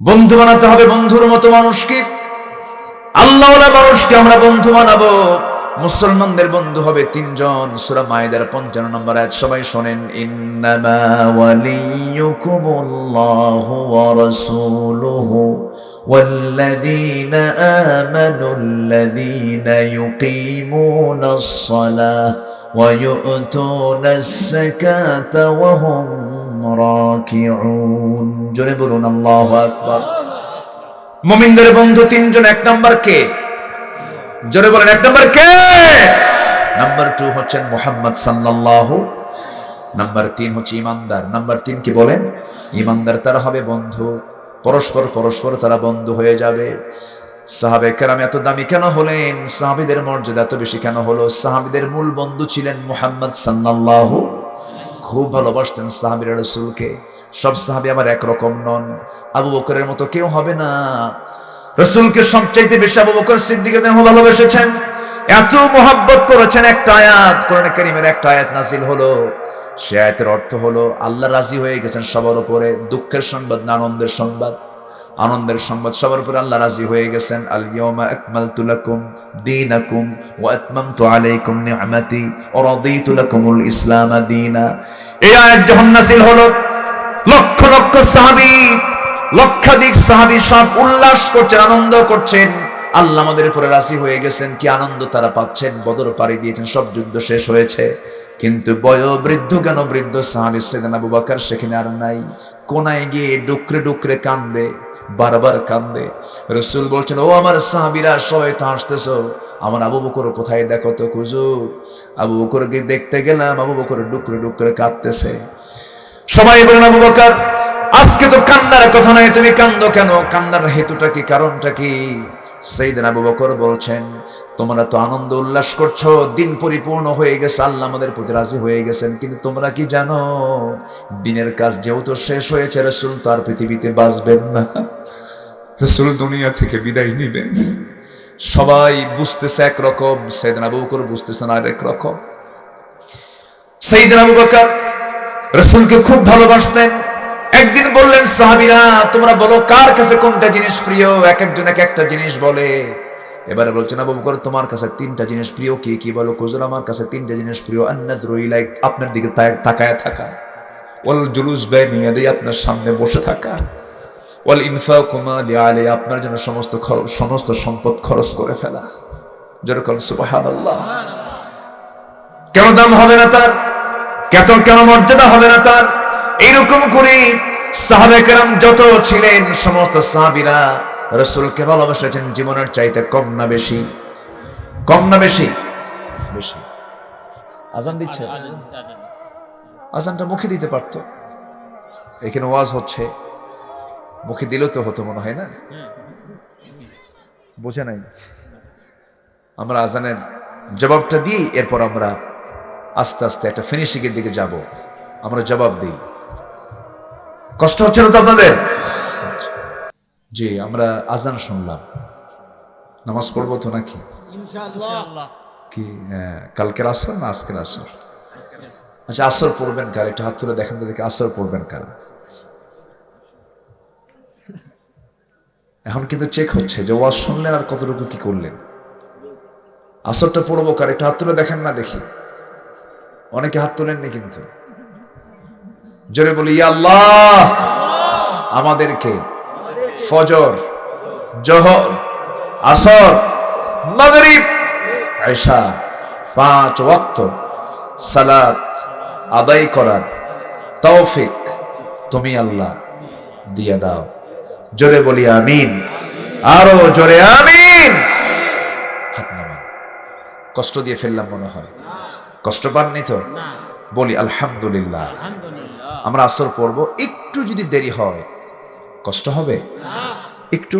বন্ধু বানাতে হবে বন্ধুর মতো মানুষকে আল্লাহ মানুষকে আমরা বন্ধু বানাবো মুসলমানদের বন্ধু হবে তিনজন সূরা মায়েদার পঞ্চান্ন নম্বর আয়াত সবাই শোনেন ইন্নামা ওয়ালিয়ুকুমুল্লাহু ওয়া রাসূলুহু والذين آمنوا الذين يقيمون الصلاة ويؤتون الزكاة وهم راكعون জোরে বলুন আল্লাহু আকবার মুমিনদের বন্ধু তিনজন এক নাম্বার কে জোরে বলেন এক নাম্বার কে নাম্বার টু হচ্ছেন মোহাম্মদ সাল্লাল্লাহু নাম্বার তিন হচ্ছে ইমানদার নাম্বার তিন কি বলেন ইমানদার তারা হবে বন্ধু পরস্পর পরস্পর তারা বন্ধু হয়ে যাবে সাহাবে কেরাম এত দামি কেন হলেন? সাহাবিদের মর্যাদা এত বেশি কেন হলো? সাহাবিদের মূল বন্ধু ছিলেন মোহাম্মদ সাল্লাল্লাহু খুব ভালোবাসতেন সাহাবির রসুলকে। সব সাহাবি আবার একরকম নন। আবু বকরের মতো কেউ হবে না। রসুলকে সবচাইতে বেশি আবু বকর সিদ্দিকে ভালোবেসেছেন। এত মোহাব্বত করেছেন একটা আয়াত, কোরআন কারিমের একটা আয়াত নাসিল হলো। সে আয়াতের অর্থ হলো, আল্লাহ রাজি হয়ে গেছেন সবার উপরে, দুঃখের সংবাদ না আনন্দের সংবাদ। আনন্দের সংবাদ সবার উপরে আল্লাহ রাজি হয়ে গেছেন। আলাইকুম ইসলাম হলো, লক্ষ লক্ষ লক্ষাধিক সব উল্লাস করছেন, আনন্দ করছেন। আল্লাহ আমাদের উপরে রাজি হয়ে গেছেন, কি আনন্দ তারা পাচ্ছেন, বদর পাড়ি দিয়েছেন, সব যুদ্ধ শেষ হয়েছে। কিন্তু বয় বৃদ্ধ কেন বৃদ্ধ সাহাবী সেখানে আবু বাকার সেখানে আর নাই। কোনায় গিয়ে ডুকরে ডুকরে কান্দে। বারবার কান্দে। রসুল বলছেন, ও আমার সাহাবিরা, সবাই তো হাসতেছ। আমার আবু বকর কোথায় দেখো তো কুজুর আবু বকরকে দেখতে গেলাম, আবু বকর ডুকরে ডুকরে কাঁদতেছে। সবাই বলেন আবু বকর আজকে তো কান্নার কথা নয় তুমি কান্দো কেন? কান্নার হেতুটা কি, কারণটা কি? সেইদিন আবু বকর বলছেন, তোমরা তো আনন্দ উল্লাস করছ, দিন পরিপূর্ণ হয়ে গেছে, আল্লাহ আমাদের প্রতি রাজি হয়ে গেছেন। কিন্তু তোমরা কি জানো, দিনের কাজ যেহেতু শেষ হয়েছে, রসুল তো আর পৃথিবীতে বাঁচবেন না। রসুল দুনিয়া থেকে বিদায় নিবেন। সবাই বুঝতেছে একরকম সেদিন আবু বকর বুঝতেছেন আর একরকম সেইদিন আবু বকর রসুলকে খুব ভালোবাসতেন। একদিন বললেন, সাহাবিরা, তোমরা বলো, কার কাছে কোনটা জিনিস প্রিয়? এক একজন এক একটা জিনিস বলে। এবারে বলছেন, আবু বকর, তোমার কাছে তিনটা জিনিস প্রিয় কি? কি বলো? কুজুর আমার কাছে তিনটা জিনিস প্রিয়। আন্নাজরু ইলাইক, আপনার দিকে তাকায় থাকা। ওয়াল জুলুস বাইনি ইয়াদাই, আপনার সামনে বসে থাকা। ওয়াল ইনফাকু মালি আলি, আপনার জন্য সমস্ত সমস্ত সম্পদ খরচ করে ফেলা। যেরকম সুবহানাল্লাহ। কেন দাম হবে না তার? কেত কেন মর্যাদা হবে না তার? এইরকম করে সাহাবে কেরাম যত ছিলেন, সমস্ত সাহাবিরা রসুলকে ভালোবাসেছেন জীবনের চাইতে কম না বেশি। কম না বেশি? বেশি। আজান দিচ্ছে? আজানটা মুখে দিতে পারতো। এখানে ওয়াজ হচ্ছে। মুখে তো হতো মনে হয় না? বোঝে নাই। আমরা আজানের জবাবটা দিই, এরপর আমরা আস্তে আস্তে একটা ফিনিশিং এর দিকে যাব। আমরা জবাব দিই। কষ্ট হচ্ছে না তো আপনাদের? জি আমরা আজান শুনলাম। নামাজ পড়ব তো নাকি? কি হ্যাঁ, কালকের আসর না আজকের আসর? আচ্ছা আসর পড়বেন কার? একটা হাত তুলে দেখেন তো দেখে আসর পড়বেন কারা? এখন কিন্তু চেক হচ্ছে যে ওয়াজ শুনলেন আর কতটুকু কি করলেন? আসরটা পড়ব কার? একটা হাত তুলে দেখেন না দেখি। অনেকে হাত তোলেননি কিন্তু। জোরে বলি আল্লাহ আমাদেরকে ফজর জহর আসর মাগরিব আয়সা পাঁচ ওয়াক্ত সালাত আদায় করার তৌফিক তুমি আল্লাহ দিয়ে দাও। জোরে বলি আমিন। আরও জোরে আমিন। হাত নামান কষ্ট দিয়ে ফেললাম মনে হয়। কষ্ট পাননি তো? বলি আলহামদুলিল্লাহ। আমরা আসর পড়ব, একটু যদি দেরি হয়, কষ্ট হবে? একটু।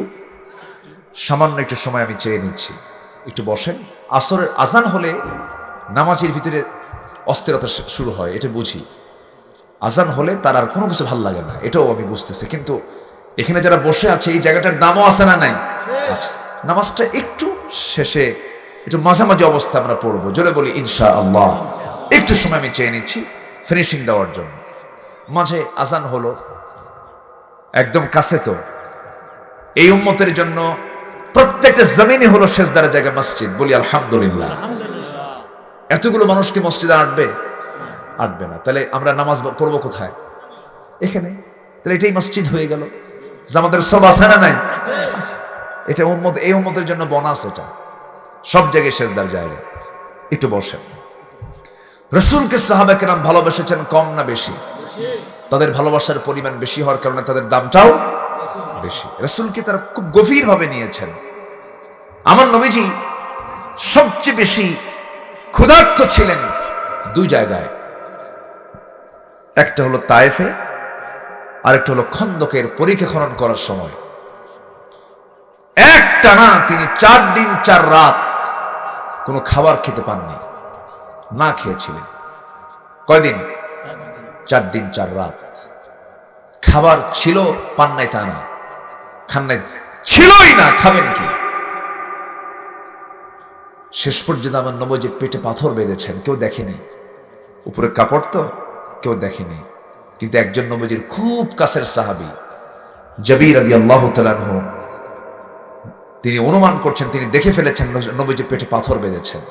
সামান্য একটু সময় আমি চেয়ে নিচ্ছি। একটু বসেন। আসরের আজান হলে নামাজের ভিতরে অস্থিরতা শুরু হয়, এটা বুঝি। আজান হলে তার আর কোনো কিছু ভালো লাগে না, এটাও আমি বুঝতেছি। কিন্তু এখানে যারা বসে আছে, এই জায়গাটার দামও আছে না নাই? আচ্ছা নামাজটা একটু শেষে, একটু মাঝামাঝি অবস্থা আমরা পড়ব। জোরে বলি ইনশা আল্লাহ একটু সময় আমি চেয়ে নিচ্ছি ফিনিশিং দেওয়ার জন্য। মাঝে আজান হলো। একদম কাছে তো। এই উম্মতের জন্য প্রত্যেকটা জমিনে হলো শেষদার জায়গা মসজিদ। বলি আলহামদুলিল্লাহ। এতগুলো মানুষ কি মসজিদে আটবে? আটবে না। তাহলে আমরা নামাজ পড়ব কোথায়? এখানে। তাহলে এটাই মসজিদ হয়ে গেল। জামাতের সব আছে না নাই? এটা উম্মত এই উম্মতের জন্য বনাস এটা। সব জায়গায় শেষদার জায়গা। একটু বসেন। রসুলকে সাহাবাকে নাম ভালোবেসেছেন কম না বেশি? তাদের ভালোবাসার পরিমাণ বেশি হওয়ার কারণে তাদের দামটাও বেশি। রসুলকে তারা খুব গভীরভাবে নিয়েছেন। আমার নবীজি সবচেয়ে বেশি ক্ষুধার্ত ছিলেন দুই জায়গায়। একটা হলো তায়েফে আরেকটা হলো খন্দকের পরীক্ষা খনন করার সময়। একটা না তিনি চার দিন চার রাত কোনো খাবার খেতে পাননি না খেয়েছিলেন। কয়দিন? চার দিন চার রাত। খাবার ছিল পান নাই তা না। খান নাই ছিলই না, খাবেন কি? শেষ পর্যন্ত আমার নবজি পেটে পাথর বেঁধেছেন, কেউ দেখেনি। উপরে কাপড় তো, কেউ দেখেনি। কিন্তু একজন নবজির খুব কাছের সাহাবি, জবির আদি আল্লাহ তালানহ তিনি অনুমান করছেন, তিনি দেখে ফেলেছেন নবীজি পেটে পাথর বেঁধেছেন।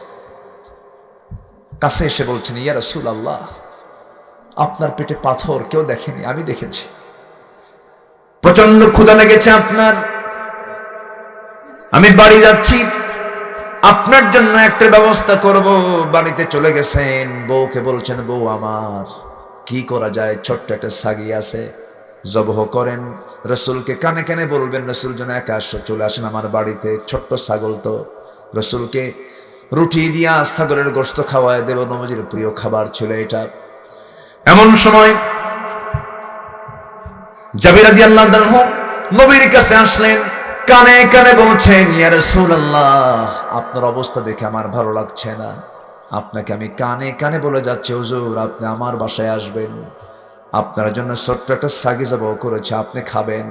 কাছে এসে বলছেন, ইয়া রসুল আল্লাহ আপনার পেটে পাথর, কেউ দেখেনি, আমি দেখেছি। প্রচণ্ড ক্ষুধা লেগেছে আপনার। আমি বাড়ি যাচ্ছি, আপনার জন্য একটা ব্যবস্থা করব। বাড়িতে চলে গেছেন, বউকে বলছেন, বউ আমার, কি করা যায়? ছোট্ট একটা সাগি আছে, জবহ করেন। রসুলকে কানে কানে বলবেন, রসুল যেন একা চলে আসেন আমার বাড়িতে, ছোট্ট ছাগল তো। রসুলকে রুটি দিয়া ছাগলের গোস্ত খাওয়ায় দেব নবজির প্রিয় খাবার ছিল এটা। এমন সময় জাবির আদি আল্লাহ নবীর কাছে আসলেন, কানে কানে বলছেন, ইয়া রাসূলুল্লাহ, আপনার অবস্থা দেখে আমার ভালো লাগছে না। আপনাকে আমি কানে কানে বলে যাচ্ছি, হুজুর, আপনি আমার বাসায় আসবেন। আপনার জন্য ছোট্ট একটা সাগি জব করেছে, আপনি খাবেন।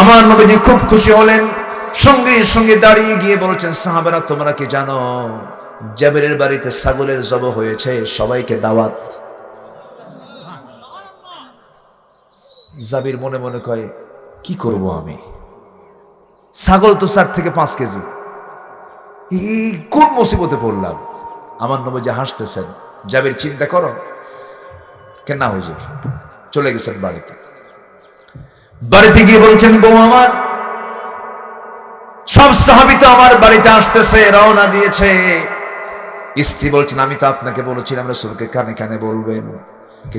আমার নবীজি খুব খুশি হলেন, সঙ্গে সঙ্গে দাঁড়িয়ে গিয়ে বলছেন, সাহাবারা, তোমরা কি জানো, জাবিরের বাড়িতে ছাগলের জব হয়েছে, সবাইকে দাওয়াত। জাবির মনে মনে কয়, কি করব আমি? ছাগল তো চার থেকে পাঁচ কেজি। কোন মুসিবতে পড়লাম? আমার নবী হাসতেছেন, জাবির, চিন্তা করো। কেন না হয়েছে চলে গেছেন বাড়িতে। বাড়িতে গিয়ে বলছেন, বউ আমার, সব সাহাবি তো আমার বাড়িতে আসতেছে, রওনা দিয়েছে। স্ত্রী বলছেন, আমি তো আপনাকে বলেছিলাম, রসুলকে কানে কানে বলবেন।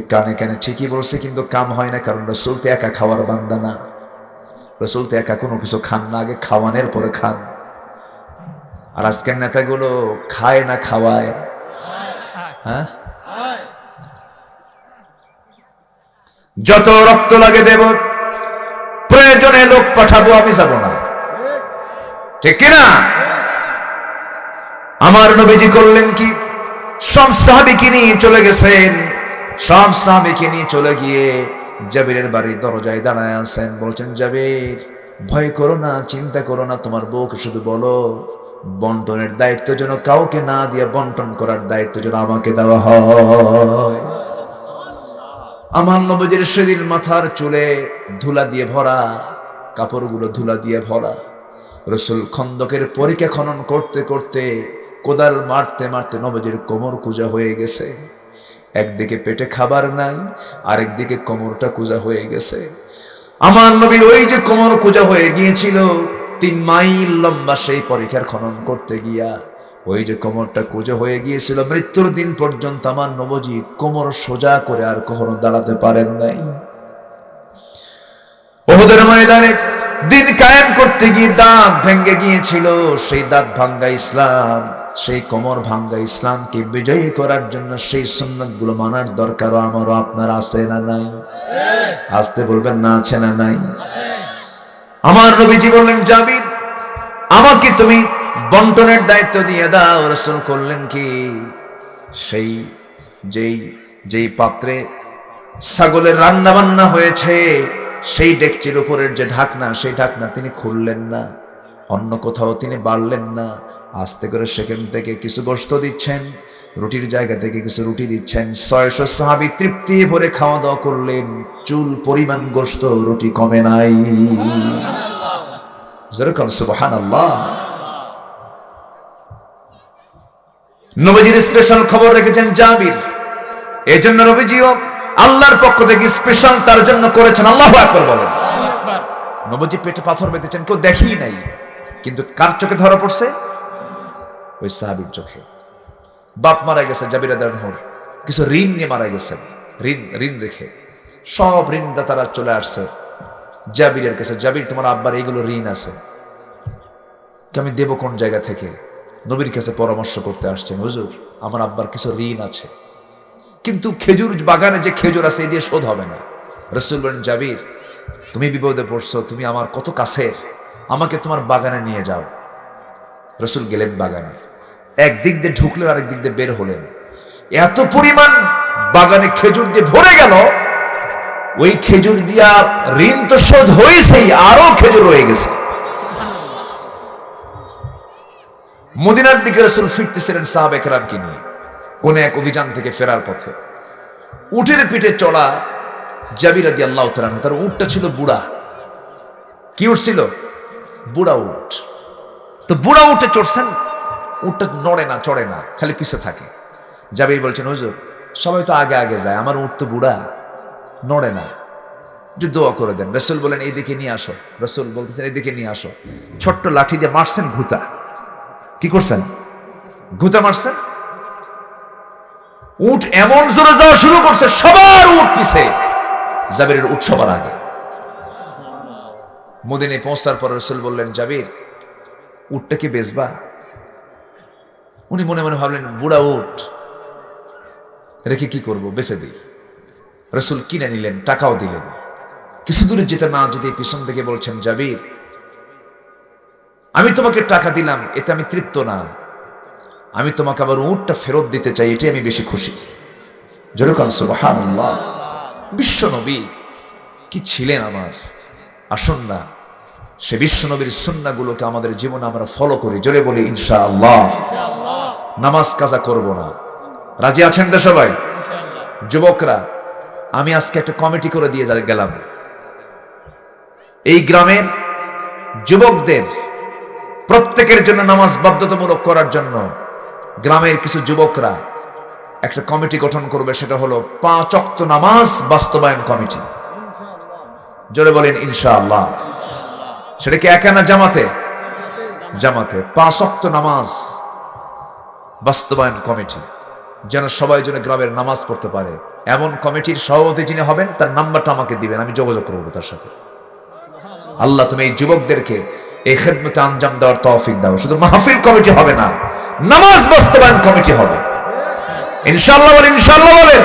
কানে কানে ঠিকই বলছে, কিন্তু কাম হয় না, কারণ রসুল তো একা খাওয়ার বান্দা না। রসুল তো একা কোনো কিছু খান না, আগে খাওয়ানোর পরে খান। আর আজকের নেতাগুলো খায় না খাওয়ায়। হ্যাঁ? যত রক্ত লাগে দেব, প্রয়োজনে লোক পাঠাবো, আমি যাব না। ঠিক কিনা? আমার নবীজি করলেন কি? সব সাহাবিকে নিয়ে চলে গেছেন। সব সাহাবিকে নিয়ে চলে গিয়ে জাবিরের বাড়ির দরজায় দাঁড়ায় আছেন বলছেন, জাবির, ভয় করো না, চিন্তা করো না, তোমার বউকে শুধু বলো, বন্টনের দায়িত্ব যেন কাউকে না দিয়ে বন্টন করার দায়িত্ব যেন আমাকে দেওয়া হয়। আমার নবজির শরীর মাথার চুলে ধুলা দিয়ে ভরা, কাপড়গুলো ধুলা দিয়ে ভরা। রসুল খন্দকের পরীক্ষা খনন করতে করতে কোদাল মারতে মারতে নবজির কোমর কুজা হয়ে গেছে। একদিকে পেটে খাবার নাই, আরেকদিকে কোমরটা কুজা হয়ে গেছে। আমার নবীর ওই যে কোমর কুজা হয়ে গিয়েছিল, তিন মাইল লম্বা সেই পরীক্ষার খনন করতে গিয়া ওই যে কোমরটা কুজো হয়ে গিয়েছিল, মৃত্যুর দিন পর্যন্ত আমার নবজি কোমর সোজা করে আর কখনো দাঁড়াতে পারেন নাই। ওদের ময়দানে দিন কায়েম করতে গিয়ে দাঁত ভেঙ্গে গিয়েছিল, সেই দাঁত ভাঙ্গা ইসলাম। সেই কোমর ভাঙ্গা ইসলামকে বিজয়ী করার জন্য সেই সুন্নতগুলো মানার দরকারও আমারও, আপনার আছে না নাই? আসতে বলবেন না, আছে না নাই? আমার নবীজি বললেন, জাবির, আমাকে তুমি বন্টনের দায়িত্ব দিয়ে দাও, রসুল করলেন কি? সেই যেই যেই পাত্রে ছাগলের রান্না বান্না হয়েছে, সেই ডেকচির উপরের যে ঢাকনা, সেই ঢাকনা তিনি খুললেন না। অন্য কোথাও তিনি বাড়লেন না। আস্তে করে সেখান থেকে কিছু গোস্ত দিচ্ছেন রুটির জায়গা থেকে কিছু রুটি দিচ্ছেন। ছয়শো সাহাবি তৃপ্তি ভরে খাওয়া দাওয়া করলেন। চুল পরিমাণ গোস্ত রুটি কমে নাই। যেরকম সুবহান আল্লাহ নবীজির স্পেশাল খবর রেখেছেন জাবির। এই জন্য নবীজিও আল্লাহর পক্ষ থেকে স্পেশাল তার জন্য করেছেন। আল্লাহ আকবর বলেন। নবজি পেটে পাথর বেঁধেছেন কেউ দেখেই নাই। কিন্তু কার চোখে ধরা পড়ছে? ওই সাহাবির চোখে। বাপ মারা গেছে, জাবিরা দানহর কিছু ঋণ নিয়ে মারা গেছেন। ঋণ ঋণ রেখে। সব ঋণদাতারা চলে আসছে। জাবিরের কাছে, জাবির, তোমার আব্বার এইগুলো ঋণ আছে। আমি দেব কোন জায়গা থেকে? নবীর কাছে পরামর্শ করতে আসছেন, হুজুর, আমার আব্বার কিছু ঋণ আছে। কিন্তু খেজুর বাগানে যে খেজুর আছে এই দিয়ে শোধ হবে না। রসুল জাবির, তুমি বিপদে পড়ছো, তুমি আমার কত কাছের? আমাকে তোমার বাগানে নিয়ে যাও। রসুল গেলেন বাগানে। একদিক দিয়ে ঢুকলেন, আরেক দিক দিয়ে বের হলেন। এত পরিমাণ বাগানে খেজুর দিয়ে ভরে গেল, ওই খেজুর দিয়া ঋণ তো শোধ হয়েছেই, আরও খেজুর রয়ে গেছে। মদিনার দিকে রসুল ফিরতেছিলেন সাহাব একরামকে নিয়ে, কোন এক অভিযান থেকে ফেরার পথে। উটের পিঠে চড়া জাবির আদি আল্লাহ তার উটটা ছিল বুড়া। কি উঠ ছিল? বুড়া উট তো বুড়া উঠে চড়ছেন, উঠটা নড়ে না, চড়ে না, খালি পিছে থাকে। জাবির বলছেন, হুজুর, সবাই তো আগে আগে যায়, আমার উঠ তো বুড়া, নড়ে না। যে দোয়া করে দেন। রসুল বলেন, এইদিকে নিয়ে আসো। রসুল বলতেছেন, এইদিকে নিয়ে আসো। ছোট্ট লাঠি দিয়ে মারছেন ঘুতা। কি করছেন? ঘুতা মারছেন? উট এমন জোরে যাওয়া শুরু করছে, সবার উট পিছে। জাবিরের উট সবার আগে। মদিনে পৌঁছার পর রসুল বললেন, জাবির, উটটা কি বেচবা? উনি মনে মনে ভাবলেন, বুড়া উট রেখে কি করব? বেচে দিই। রসুল কিনে নিলেন, টাকাও দিলেন। কিছু দূরে যেতে না যেতে পিছন থেকে বলছেন, জাবির, আমি তোমাকে টাকা দিলাম, এতে আমি তৃপ্ত না। আমি তোমাকে আবার উটটা ফেরত দিতে চাই এটি আমি বেশি খুশি। বিশ্ব নবী, কি ছিলেন আমার? আসুন না। সে বিশ্ব নবীর সুন্নাগুলোকে আমাদের জীবনে আমরা ফলো করি। জোরে বলি ইনশা আল্লাহ নামাজ কাজা করব না। রাজি আছেন তো সবাই? যুবকরা, আমি আজকে একটা কমিটি করে দিয়ে গেলাম। এই গ্রামের যুবকদের প্রত্যেকের জন্য নামাজ বাধ্যতামূলক করার জন্য গ্রামের কিছু যুবকরা একটা কমিটি গঠন করবে, সেটা হলো পাঁচ অক্ত নামাজ বাস্তবায়ন কমিটি। জোরে বলেন, ইনশাআল্লাহ। সেটা কি একা না জামাতে? জামাতে। পাঁচ অক্ত নামাজ বাস্তবায়ন কমিটি, যেন সবাই যেন গ্রামের নামাজ পড়তে পারে। এমন কমিটির সভাপতি যিনি হবেন, তার নাম্বারটা আমাকে দিবেন, আমি যোগাযোগ করব তার সাথে। আল্লাহ তুমি এই যুবকদেরকে এই খেদমতে আঞ্জাম দেওয়ার তৌফিক দাও। শুধু মাহফিল কমিটি হবে না, নামাজ বাস্তবায়ন কমিটি হবে। ইনশাআল্লাহ বলেন ইনশাআল্লাহ বলেন।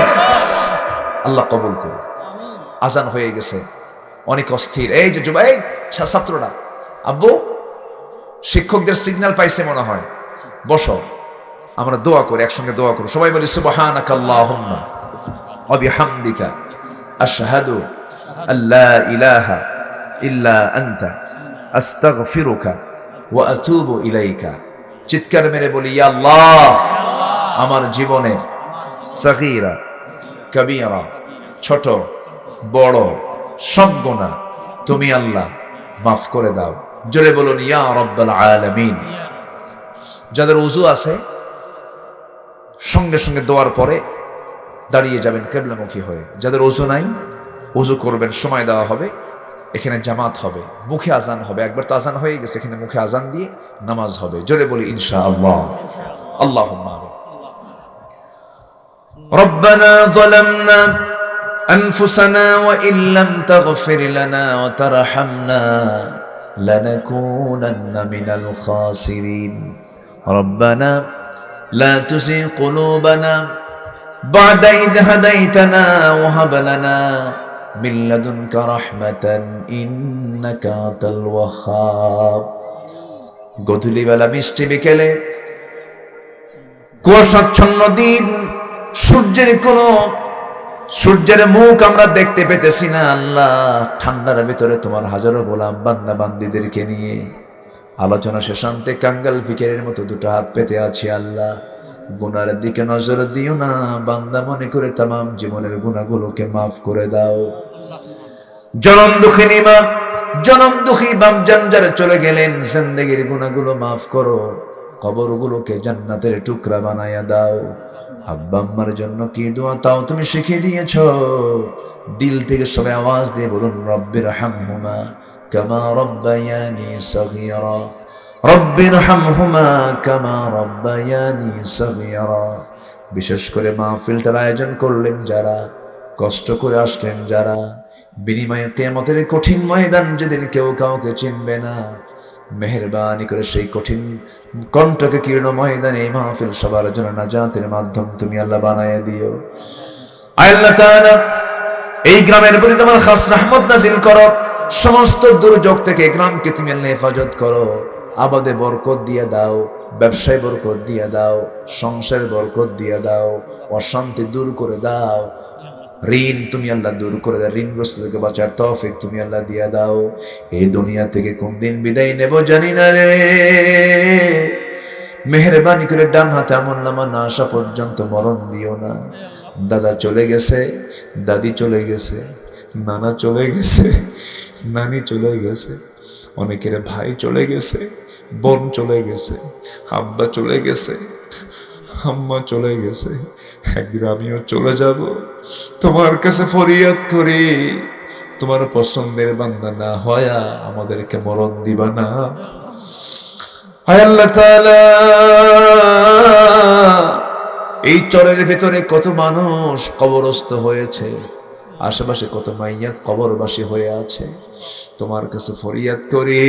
আল্লাহ কবুল করুন আজান হয়ে গেছে। অনেক অস্থির। এই যে যুবা এই ছা- ছাত্ররা, আব্বু, শিক্ষকদের সিগন্যাল পাইছে মনে হয়। বসো, আমরা দোয়া করি, একসঙ্গে দোয়া করি। সবাই বলি সুবহানাকা আল্লাহুম্মা ওয়া বিহামদিকা আশহাদু আল্লা ইলাহা ওয়া ইলাইকা। চিৎকার মেরে বলি আল্লাহ, আমার জীবনের সগীরা, কবিরা, ছোট, বড়, সব গোনা তুমি আল্লাহ। মাফ করে দাও জোরে বলুন ইয়া রব্বাল আলামিন যাদের উজু আছে সঙ্গে সঙ্গে দোয়ার পরে দাঁড়িয়ে যাবেন কেবলামুখী হয়ে যাদের উজু নাই উজু করবেন সময় দেওয়া হবে এখানে জামাত হবে মুখে আজান হবে একবার তো আজান হয়ে গেছে এখানে মুখে আজান দিয়ে নামাজ হবে জোরে বলি ইনশা আল্লাহ আল্লাহ ربنا ظلمنا أنفسنا وإن لم تغفر لنا وترحمنا لنكونن من الخاسرين ربنا لا تزغ قلوبنا بعد إذ هديتنا وهب لنا من لدنك رحمة إنك أنت الوهاب গধূলি বেলা মিষ্টি বিকেলে কুয়াশাচ্ছন্ন দিন সূর্যের কোনো সূর্যের মুখ আমরা দেখতে পেতেছি না, আল্লাহ। ঠান্ডার ভিতরে তোমার হাজারো গোলাম বান্দা বান্দিদেরকে নিয়ে আলোচনা শেষান্তে কাঙ্গাল ফিকেরের মতো দুটো হাত পেতে আছি, আল্লাহ। গুনার দিকে নজর দিও না, বান্দা মনে করে তাম জীবনের গুণাগুলোকে মাফ করে দাও। জনম দুঃখিনী মা জনম দুঃখী বাম যারা চলে গেলেন, জিন্দগির গুণাগুলো মাফ করো, কবরগুলোকে জান্নাতের টুকরা বানায়া দাও। আব্বা আম্মার জন্য কি দোয়া তাও তুমি শিখিয়ে দিয়েছ? দিল থেকে সবাই আওয়াজ দিয়ে বলুন রব্বির হামহুমা কামা রব্বায়ানি সগীরা। রব্বির হামহুমা কামা রব্বায়ানি সগীরা। বিশেষ করে মাহফিলটার আয়োজন করলেন যারা, কষ্ট করে আসলেন যারা, বিনিময়ে কেমতের কঠিন ময়দান যেদিন কেউ কাউকে চিনবে না মেহরবানি করে সেই কঠিন কণ্ঠকে কীর্ণ ময়দানে মাহফিল সবার জন্য নাজাতের মাধ্যম তুমি আল্লাহ বানায় দিও। আল্লাহ এই গ্রামের প্রতি তোমার খাস রহমত নাজিল করো। সমস্ত দুর্যোগ থেকে গ্রামকে তুমি আল্লাহ হেফাজত করো। আবাদে বরকত দিয়ে দাও, ব্যবসায় বরকত দিয়ে দাও, সংসারে বরকত দিয়ে দাও, অশান্তি দূর করে দাও। ঋণ তুমি আল্লাহ দূর করে দাও ঋণগ্রস্ত থেকে বাঁচার তৌফিক তুমি আল্লাহ দিয়ে দাও। এই দুনিয়া থেকে কোন দিন বিদায় নেব জানি না রে। মেহরবানি করে ডান হাতে আমল নামা না আসা পর্যন্ত মরণ দিও না। দাদা চলে গেছে, দাদি চলে গেছে, নানা চলে গেছে, নানি চলে গেছে, অনেকের ভাই চলে গেছে, বোন চলে গেছে, আব্বা চলে গেছে, আম্মা চলে গেছে, একদিন আমিও চলে যাব। তোমার কাছে ফরিয়াদ করি। তোমার পছন্দের বান্দা না হয়া আমাদেরকে মরণ দিবা না। এই চরের ভেতরে কত মানুষ কবরস্থ হয়েছে, আশেপাশে কত মাইয়াত কবরবাসী হয়ে আছে। তোমার কাছে ফরিয়াদ করি,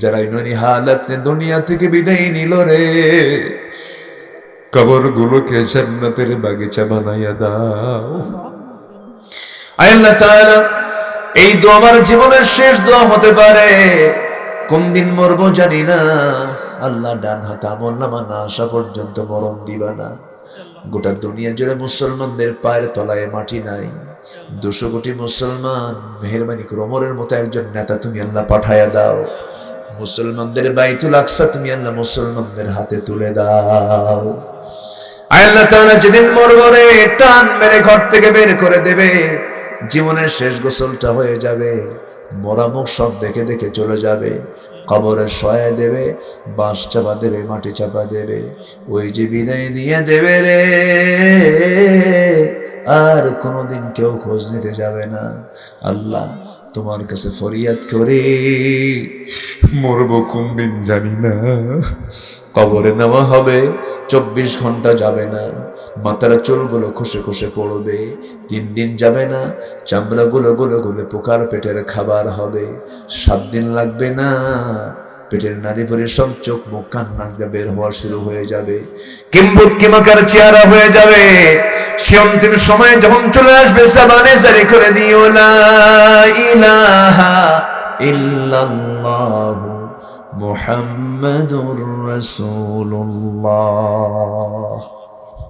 যারা ইনানি হালাত দুনিয়া থেকে বিদায় নিল রে। কবরগুলোকে জান্নাতের বাগিচা বানাইয়া দাও। আল্লাহ তাআলা এই দোয়া আমার জীবনের শেষ দোয়া হতে পারে। কোন দিন মরবো জানি না। আল্লাহ ডান হাতে আমল নামা না আসা পর্যন্ত মরণ দিবা না। গোটা দুনিয়া জুড়ে মুসলমানদের পায়ের তলায় মাটি নাই। দুশো কোটি মুসলমান মেহরবানি করে ওমরের মতো একজন নেতা তুমি আল্লাহ পাঠায়া দাও। মুসলমানদের বাইতুল আকসা তুমি আল্লাহ মুসলমানদের হাতে তুলে দাও। আল্লাহ তাআলা যেদিন মরবো রে, টান মেরে ঘর থেকে বের করে দেবে। জীবনের শেষ গোসলটা হয়ে যাবে। মরা মুখ সব দেখে দেখে চলে যাবে। কবরের সহায় দেবে, বাঁশ চাপা দেবে, মাটি চাপা দেবে। ওই যে বিদায় নিয়ে দেবে রে। আর কোনোদিন কেউ খোঁজ নিতে যাবে না। আল্লাহ তোমার কাছে ফরিয়াদ করে। মরব কোন দিন জানি না। কবরে নেওয়া হবে, চব্বিশ ঘণ্টা যাবে না। মাথার চুলগুলো খসে খসে পড়বে, তিন দিন যাবে না। চামড়াগুলো গুলো গুলো পোকার পেটের খাবার হবে। সাত দিন লাগবে না। পেটের নারী পরে সব চোখ মুখ কান দিয়ে বের হওয়া শুরু হয়ে যাবে। কিম্বুত কিমাকার চেহারা হয়ে যাবে। সে অন্তিম সময় যখন চলে আসবে সাবানে জারি করে দিও না ইলাহা ইল্লাল্লাহ মুহাম্মাদুর রাসূলুল্লাহ।